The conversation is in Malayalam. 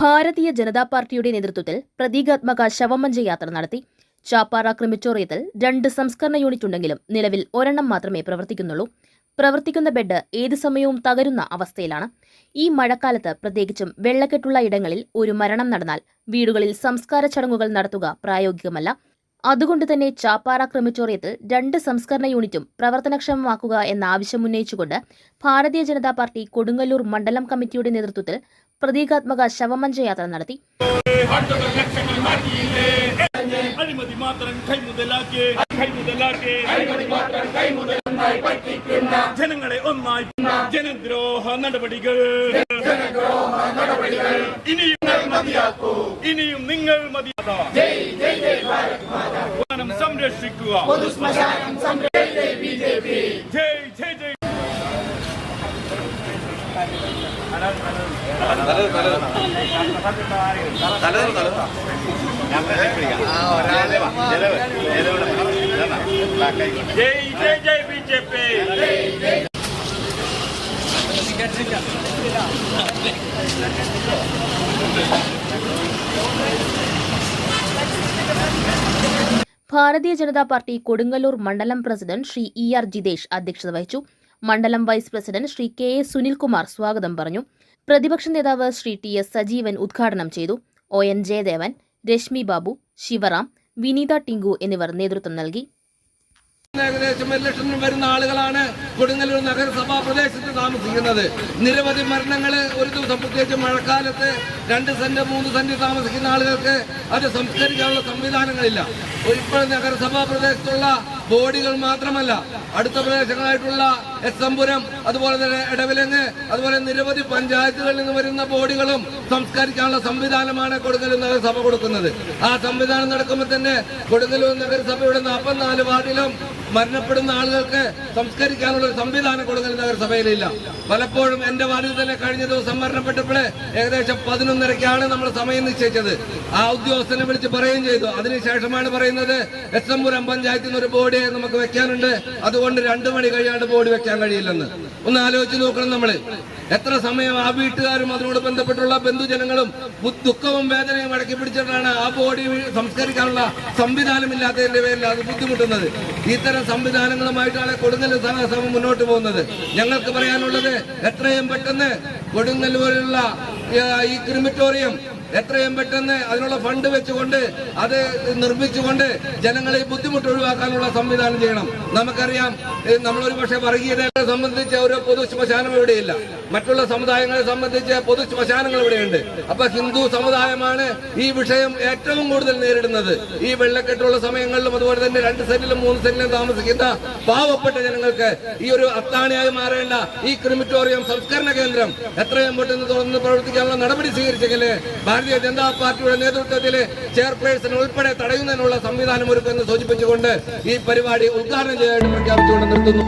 ഭാരതീയ ജനതാ പാർട്ടിയുടെ നേതൃത്വത്തിൽ പ്രതീകാത്മക ശവമഞ്ച യാത്ര നടത്തി. ചാപ്പാറ ക്രിമിറ്റോറിയത്തിൽ രണ്ട് സംസ്കരണ യൂണിറ്റ് ഉണ്ടെങ്കിലും നിലവിൽ ഒരെണ്ണം മാത്രമേ പ്രവർത്തിക്കുന്നുള്ളൂ. പ്രവർത്തിക്കുന്ന ബെഡ് ഏത് സമയവും തകരുന്ന അവസ്ഥയിലാണ്. ഈ മഴക്കാലത്ത് പ്രത്യേകിച്ചും വെള്ളക്കെട്ടുള്ള ഇടങ്ങളിൽ ഒരു മരണം നടന്നാൽ വീടുകളിൽ സംസ്കാര ചടങ്ങുകൾ നടത്തുക പ്രായോഗികമല്ല. അതുകൊണ്ട് തന്നെ ചാപ്പാറ ക്രിമിറ്റോറിയത്തിൽ രണ്ട് സംസ്കരണ യൂണിറ്റും പ്രവർത്തനക്ഷമമാക്കുക എന്ന ആവശ്യം ഉന്നയിച്ചുകൊണ്ട് ഭാരതീയ ജനതാ പാർട്ടി കൊടുങ്ങല്ലൂർ മണ്ഡലം കമ്മിറ്റിയുടെ നേതൃത്വത്തിൽ പ്രതീകാത്മക ശവമഞ്ചയാത്ര നടത്തി. ജനങ്ങളെ ഒന്നായി ജനദ്രോഹ നടപടികൾ. ഇനിയും ഇനിയും നിങ്ങൾ മതിയാതാ സംരക്ഷിക്കുക. ജയ് ജയ് ജയ് ഭാരതീയ ജനതാ പാർട്ടി കൊടുങ്ങല്ലൂർ മണ്ഡലം president Shri E R Jithesh അധ്യക്ഷത വഹിച്ചു. മണ്ഡലം vice president Shri K A Sunilkumar സ്വാഗതം പറഞ്ഞു. പ്രതിപക്ഷ നേതാവ് ശ്രീ ടി എസ് സജീവൻ ഉദ്ഘാടനം ചെയ്തു. ഒ എൻ ജയദേവൻ രശ്മി ബാബു ശിവറാം വിനീത ടിങ്കു എന്നിവർ നേതൃത്വം നൽകി. ഏകദേശം ഒരു ലക്ഷം വരുന്ന ആളുകളാണ് കൊടുങ്ങല്ലൂർ നഗരസഭാ പ്രദേശത്ത് താമസിക്കുന്നത്. നിരവധി മരണങ്ങൾ ഒരു ദിവസം പ്രത്യേകിച്ച് മഴക്കാലത്ത് രണ്ട് സെന്റ് മൂന്ന് സെന്റ് താമസിക്കുന്ന ആളുകൾക്ക് അത് സംസ്കരിക്കാനുള്ള സംവിധാനങ്ങളില്ല. ഇപ്പോൾ നഗരസഭാ പ്രദേശത്തുള്ള ബോഡികൾ മാത്രമല്ല അടുത്ത പ്രദേശങ്ങളായിട്ടുള്ള എസ് എംപുരം അതുപോലെ തന്നെ ഇടവിലങ്ങ് അതുപോലെ നിരവധി പഞ്ചായത്തുകളിൽ നിന്ന് വരുന്ന ബോഡികളും സംസ്കരിക്കാനുള്ള സംവിധാനമാണ് കൊടുങ്ങല്ലൂർ നഗരസഭ കൊടുക്കുന്നത്. ആ സംവിധാനം നടക്കുമ്പോൾ തന്നെ കൊടുങ്ങല്ലൂർ നഗരസഭയുടെ നാൽപ്പത്തിനാല് വാർഡിലും മരണപ്പെടുന്ന ആളുകൾക്ക് സംസ്കരിക്കാനുള്ള ഒരു സംവിധാനം കൊടുങ്ങല്ലൂർ നഗരസഭയിലില്ല. പലപ്പോഴും എന്റെ വാർഡിൽ തന്നെ കഴിഞ്ഞ ദിവസം മരണപ്പെട്ടപ്പോൾ ഏകദേശം പതിനൊന്നരക്കാണ് നമ്മൾ സമയം നിശ്ചയിച്ചത്. ആ ഉദ്യോഗസ്ഥനെ വിളിച്ച് പറയുകയും ചെയ്തു. അതിനുശേഷമാണ് പറയുന്നത് എസ് എം പുരം പഞ്ചായത്തിൽ നിന്ന് ഒരു ബോഡി നമുക്ക് വെക്കാനുണ്ട്. അതുകൊണ്ട് രണ്ടു മണി കഴിയാണ്ട് ബോഡി വെക്കാൻ കഴിയില്ലെന്ന്. ഒന്ന് ആലോചിച്ച് നോക്കണം നമ്മൾ. എത്ര സമയം ആ വീട്ടുകാരും അതിനോട് ബന്ധപ്പെട്ടുള്ള ബന്ധുജനങ്ങളും ദുഃഖവും വേദനയും അടക്കി പിടിച്ചിട്ടാണ് ആ ബോഡി സംസ്കരിക്കാനുള്ള സംവിധാനം ഇല്ലാത്തതിന്റെ പേരിൽ അത് ബുദ്ധിമുട്ടുന്നത്. ഇത്തരം സംവിധാനങ്ങളുമായിട്ടാണ് കൊടുങ്ങല്ലൂർ സഭ മുന്നോട്ട് പോകുന്നത്. ഞങ്ങൾക്ക് പറയാനുള്ളത് എത്രയും പെട്ടെന്ന് കൊടുങ്ങല്ലൂരിലുള്ള ഈ ക്രിമിറ്റോറിയം എത്രയും പെട്ടെന്ന് അതിനുള്ള ഫണ്ട് വെച്ചുകൊണ്ട് അത് നിർമ്മിച്ചുകൊണ്ട് ജനങ്ങളെ ബുദ്ധിമുട്ട് ഒഴിവാക്കാനുള്ള സംവിധാനം ചെയ്യണം. നമുക്കറിയാം നമ്മളൊരു പക്ഷേ വർഗീയതയെ സംബന്ധിച്ച് ഒരു പൊതു ശ്മശാനം ഇവിടെയില്ല മറ്റുള്ള സമുദായങ്ങളെ സംബന്ധിച്ച് പൊതു ശ്മശാനങ്ങൾ ഇവിടെയുണ്ട്. അപ്പൊ ഹിന്ദു സമുദായമാണ് ഈ വിഷയം ഏറ്റവും കൂടുതൽ നേരിടുന്നത്. ഈ വെള്ളക്കെട്ടുള്ള സമയങ്ങളിലും അതുപോലെ തന്നെ രണ്ട് സെന്റിലും മൂന്ന് സെന്റിലും താമസിക്കുന്ന പാവപ്പെട്ട ജനങ്ങൾക്ക് ഈ ഒരു അത്താണിയായി മാറേണ്ട ഈ ക്രിമിറ്റോറിയം സംസ്കരണ കേന്ദ്രം എത്രയും പെട്ടെന്ന് തുറന്ന് പ്രവർത്തിക്കാനുള്ള നടപടി സ്വീകരിച്ചെങ്കിൽ ഭാരതീയ ജനതാ പാർട്ടിയുടെ നേതൃത്വത്തിൽ ചെയർപേഴ്സൺ ഉൾപ്പെടെ തടയുന്നതിനുള്ള സംവിധാനം ഒരുക്കുമെന്ന് സൂചിപ്പിച്ചുകൊണ്ട് ഈ പരിപാടി ഉദ്ഘാടനം ചെയ്യാനായിട്ട് പ്രഖ്യാപിച്ചുകൊണ്ട് നിർത്തുന്നു.